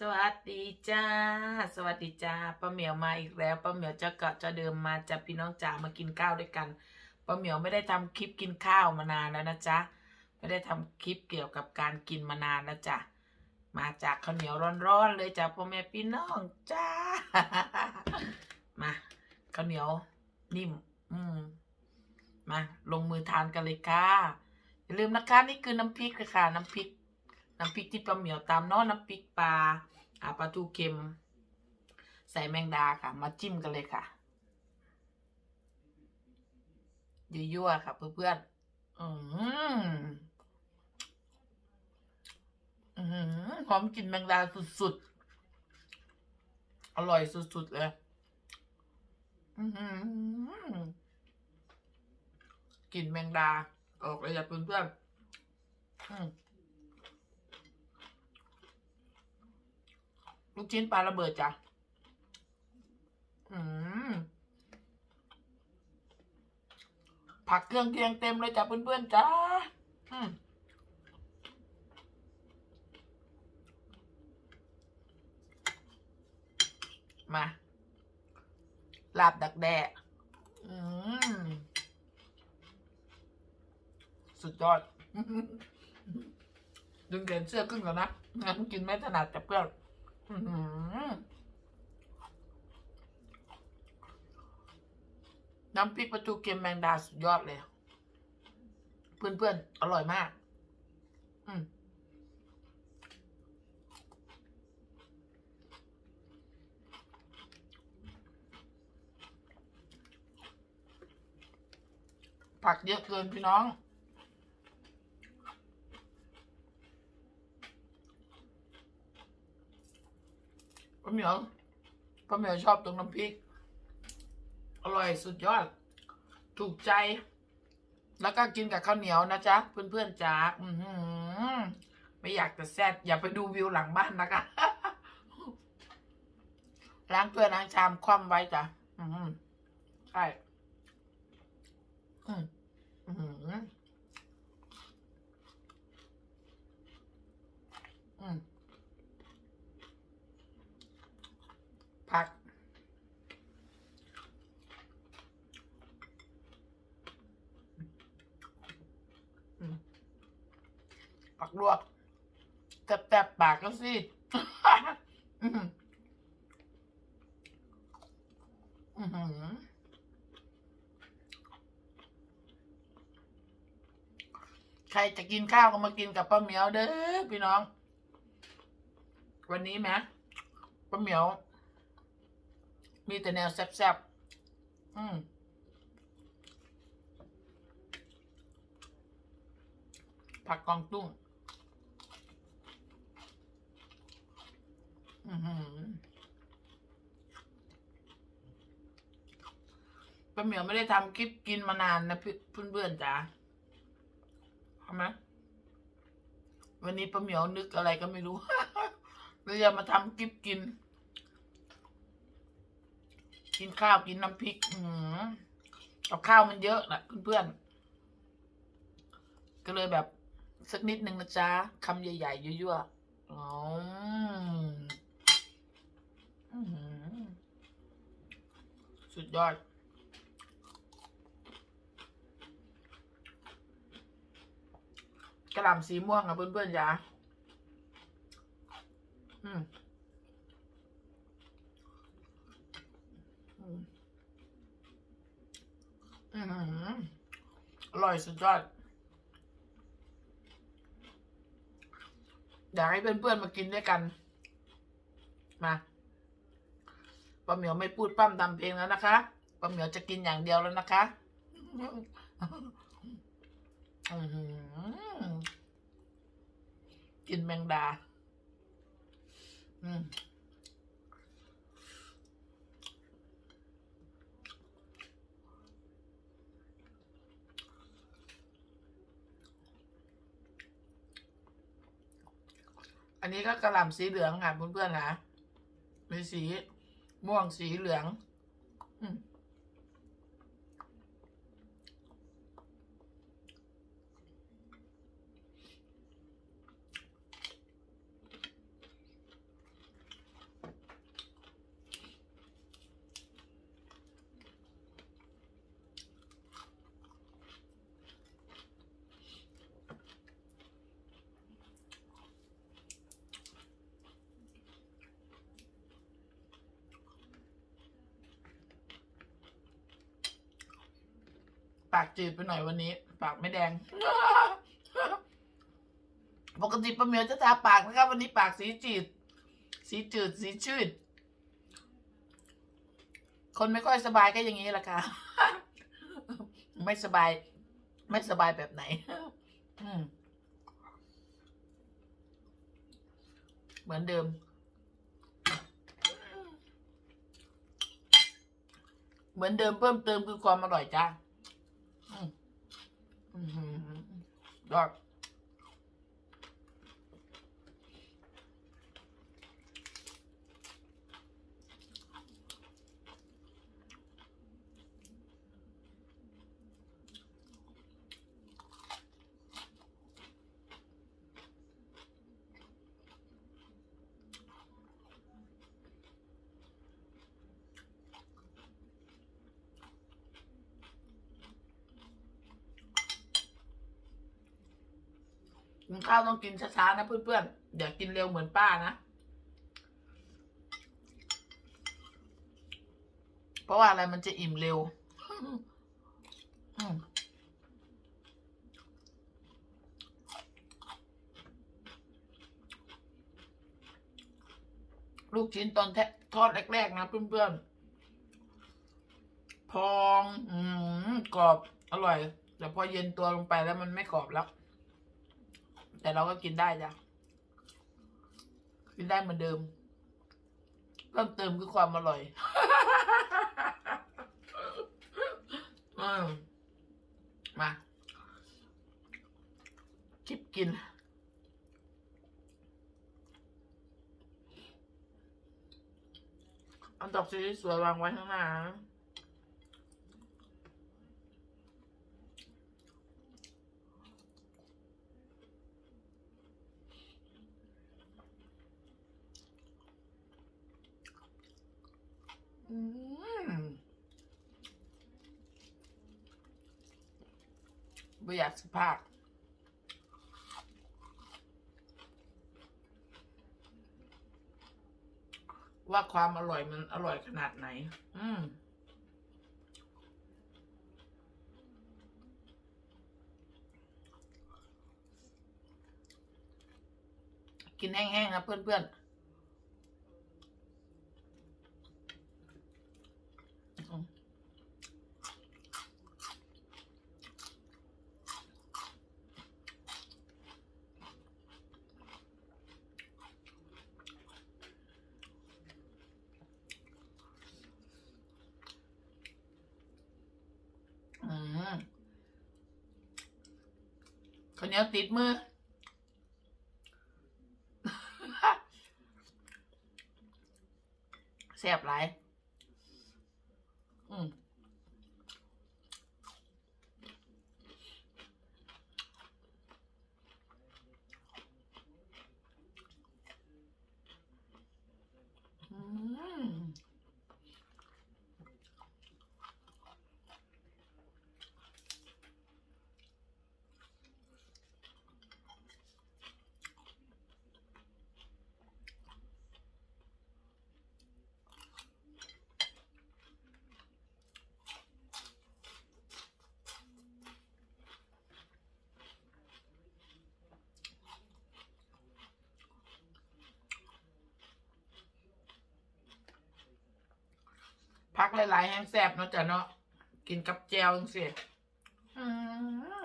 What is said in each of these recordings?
สวัสดีจ้า สวัสดีจ้าป้าเหมียวมาอีกแล้วป้าเหมียวจะเกาะจะเดิมมาจะพี่น้องจ๋ามากินข้าวด้วยกันป้าเหมียวไม่ได้ทำคลิปกินข้าวมานานแล้วนะจ๊ะไม่ได้ทำคลิปเกี่ยวกับการกินมานานแล้วจ้ะมาจากข้าวเหนียวร้อนๆเลยจ้ะพ่อแม่พี่น้องจ้ามาข้าวเหนียวนิ่ม อืมมาลงมือทานกันเลยค่ะอย่าลืมนะคะนี่คือน้ำพริกค่ะน้ำพริก น้ำพริกที่ป้าเหมียวตามเนาะน้ำพริกปลาอาปลาทูเค็ม ใส่แมงดาค่ะ มาจิ้มกันเลยค่ะยั่วๆค่ะ เพื่อนๆอืมอืมหอมกลิ่นแมงดาสุดๆ อร่อยสุดๆ เลย อืมกลิ่นแมงดา ออกเลยจ้ะเพื่อนๆอืม ลูกชิ้นปลาระเบิดจ้ะ อืม ผักเครื่องเคียงเต็มเลยจ้ะเพื่อนๆจ้าอืมมาลาบดักแด้อืมสุดยอดดึงเด่นเสื้อขึ้นก่อนนะงั้นกินไม่ถนัดกับเพื่อน น้ำพริกปลาทูเค็มแมงดาสุดยอดเลย เพื่อนๆ อร่อยมาก อืมผักเยอะเกินพี่น้อง ป้าเหมียวป้าเหมียวชอบตรงน้ำพริก อร่อยสุดยอด ถูกใจ แล้วก็กินกับข้าวเหนียวนะจ๊ะ เพื่อนๆจ๋าอือหือไม่อยากจะแซดอย่าไปดูวิวหลังบ้านนะคะล้างถ้วยล้างชามคว่ำไว้จ้ะอือหือใช่อืมอือหืออืม ผัก อืม ผักลวกแตบๆปากก็สิอืมอือหือใครจะกินข้าวก็มากินกับป้าเหมียวเด้อพี่น้อง วันนี้ไหมป้าเหมียว มีแต่แนวแซ่บๆอืมผักกองตุ้ง อือหือ ป้าเหมียวไม่ได้ทำคลิปกินมานานนะพี่เพื่อนๆจ๋าทำไหมวันนี้ป้าเหมียวนึกอะไรก็ไม่รู้เลยจะมาทำคลิปกิน กินข้าวกินน้ำพริกอืมกับข้าวมันเยอะนะเพื่อนๆก็เลยแบบสักนิดนึงนะจ๊ะคำใหญ่ๆยั่วๆอ๋อหือ สุดยอดกระหล่ำสีม่วงอะเพื่อนๆจ้ะอืมอืมอืมอร่อยสุดยอด อยากให้เพื่อนๆมากินด้วยกัน มา ป้าเหมียวไม่พูดปั้มทำเพลงแล้วนะคะป้าเหมียวจะกินอย่างเดียวแล้วนะคะกินแมงดาอันนี้ก็กระหล่ำสีเหลืองค่ะเพื่อนๆนะมีสี ม่วงสีเหลือง ปากจืดไปหน่อยวันนี้ ปากไม่แดง ปกติป้าเหมียวจะทาปากนะครับ วันนี้ปากสีจืด สีจืด สีชืด คนไม่ค่อยสบายก็อย่างนี้แหละค่ะ ไม่สบาย ไม่สบายแบบไหน เหมือนเดิมเหมือนเดิมเพิ่มเติมคือความอร่อยจ้า อืม กินข้าวต้องกินช้าๆนะเพื่อนๆอย่ากินเร็วเหมือนป้านะ เพราะว่าอะไรมันจะอิ่มเร็วลูกชิ้นตอนทะทอดแรก ๆ นะเพื่อนๆ พอง อืมกรอบ อร่อย แต่พอเย็นตัวลงไปแล้วมันไม่กรอบแล้ว แต่เราก็กินได้จ้ะกินได้เหมือนเดิมเพิ่มเติมคือความอร่อยอืมมาจิบกินเอาดอกสีสวยๆวางไว้ข้างหน้านะอืม ไม่อยากสภาพว่าความอร่อยมันอร่อยขนาดไหน อืมกินแห้งๆนะเพื่อนๆอืมอืมข้าวเห นียวติดมือ แซ่บหลาย หลายๆแห้งแซ่บเนาะจ้ะเนาะกินกับแจวจังสิอื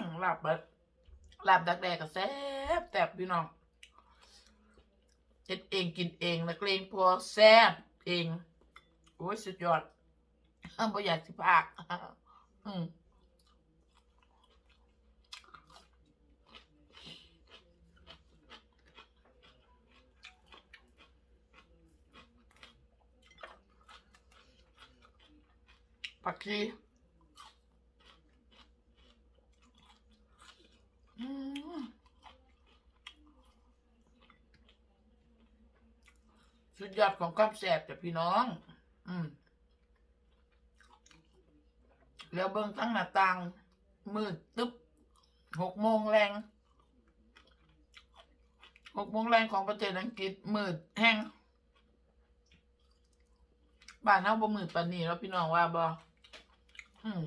มลาบเบิดลาบดักแดกก็แซ่บแซ่บพี่น้องเฮ็ดเองกินเองนักเลงพอแซ่บเอง โอ้ยสุดยอดบ่อยากสิพากอืม ผักชีสุดยอดของความแซ่บจ้ะพี่น้อง อืม แล้วเบิ่งทั้งหน้าต่าง มืดตึ๊บหกโมงแรงหกโมงแรงของประเทศอังกฤษมืดแห้งบ้านเฮาบ่มืดปานนี้แล้วพี่น้องว่าบ่ อืม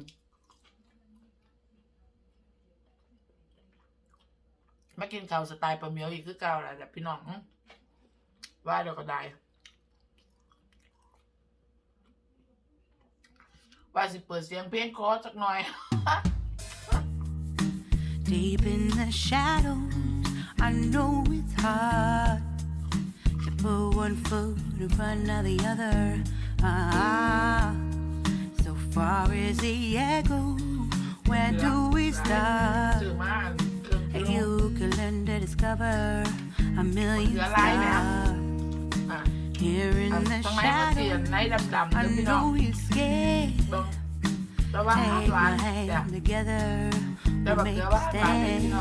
มากินข้าสไตล์ปลาเมียวอีกคือเก่าแหละแต่พี่น้องว่าเดี๋ยวก็ได้ ว่าสิเปิดเสียงเพียงคอสักหน่อย Deep in the shadows I know it's hard to put one foot in front of the other ah. far is the echo? Where do we start? You can learn to discover a million stars. Here in the shadow, I know you're scared. Take my hand together, we make a stand.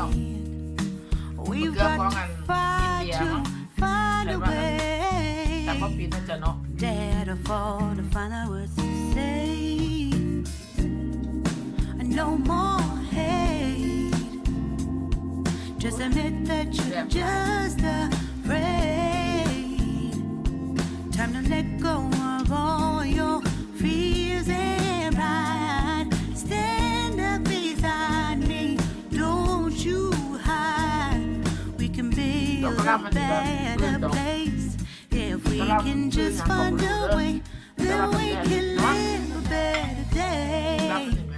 We've got to fight to find a way. Dare to fall to find our No more hate. Just admit that you're just afraid. Time to let go of all your fears and pride. Stand up beside me. Don't you hide. We can build a Dapat naman, diba? better place if we can just find a way. Dapat we can live a better day.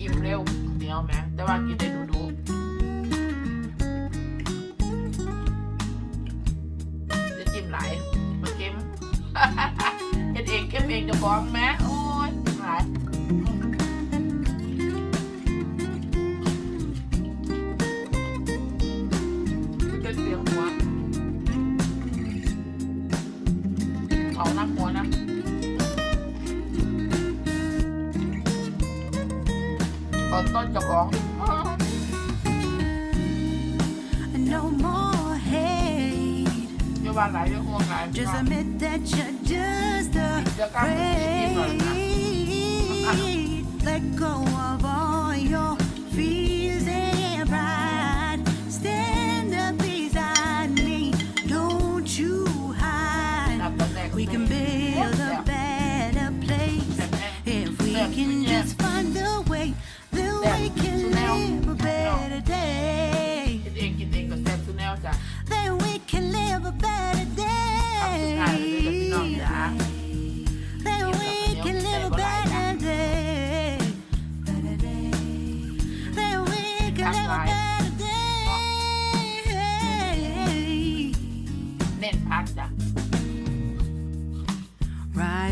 อิ่มเร็วข้าวเหนียวแหม้แต่ว่ากินได้ดูดูๆจะจิ้มหลายมันเค็มเฮ็ดเองเค็มเองจะฟ้องแม่โอ้ยหลายจะเสียงหัวเอาน้ำหัวนะ ตอนต้นเจ้าของ No more hate. เยาว่าหลายเยอะห่วงหลาย Just admit that you're just Giờ con phải chịu rồi nè. afraid. Let go of all your fears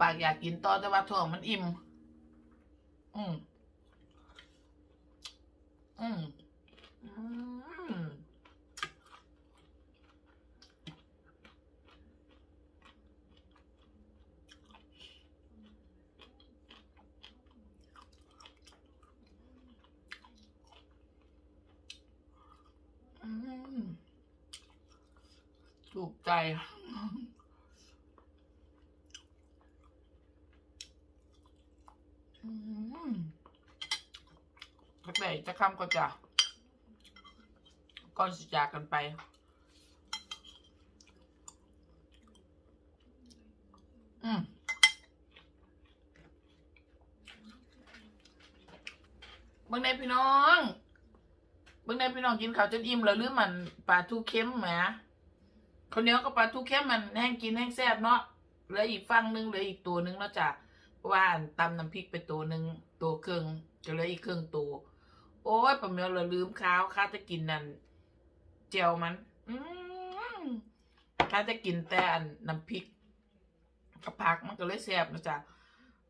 ปากอยากกินต่อแต่ว่าท้องมันอิ่ม อืมอืมอืมอืมถูกใจ อืมพั กไหนจะคำก็จะก่อนสิจากกันไป อืมเบิ่งในพี่น้องเบิ่งในพี่น้องกินข้าวจนอิ่มแล้วหรือมันปลาทูเค็มแหมข้าเนียวกับปลาทูเค็มมันแห้งกินแห้งแซ่บเนาะเหลืออีกฝั่งหนึงเหลืออีกตัวหนึงเนาะจ้ะ ว่านตำน้ำพริกไปตัวหนึ่งตัวเครึ่องก็เหลืออีกเครึ่องตัวโอ้ยปะเมียวเลยลืมข้าวข้าจะกินนั่นเจียวมัน อืมข้าจะกินแต่อันน้ำพริกกับผักมันก็เลยแซ่บนะจ๊ะ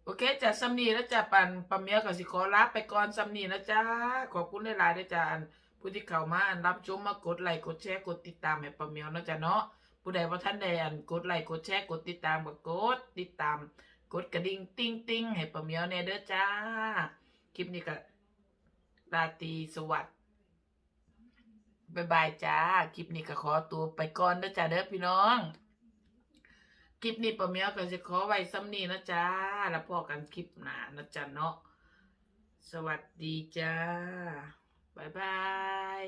โอเคจ้ะซัมนีแล้วจ้ะปันปะเมียวกับสิขอลาไปก่อนซัมนีนะจ๊ะขอบคุณหลายๆด้วยจ้ะอันผู้ที่เข้ามาอันรับชมมากดไลค์กดแชร์กดติดตามให้ปะเมียวนะจ๊ะเนาะผู้ใดว่าท่านใดอันกดไลค์กดแชร์กดติดตามก็กดติดตาม กดกระดิ่งติ้งติ้งให้ปะเมียวแน่เด้อจ้า คลิปนี้ก็ราตรีสวัสดิ์บายบายจ้า คลิปนี้ก็ขอตัวไปก่อนเด้อจ้าเด้อพี่น้อง คลิปนี้ปะเมียวก็จะขอไว้ซ้ำนี้นะจ้า แล้วพอกันคลิปหน้านะจ้าเนาะ สวัสดีจ้าบายบาย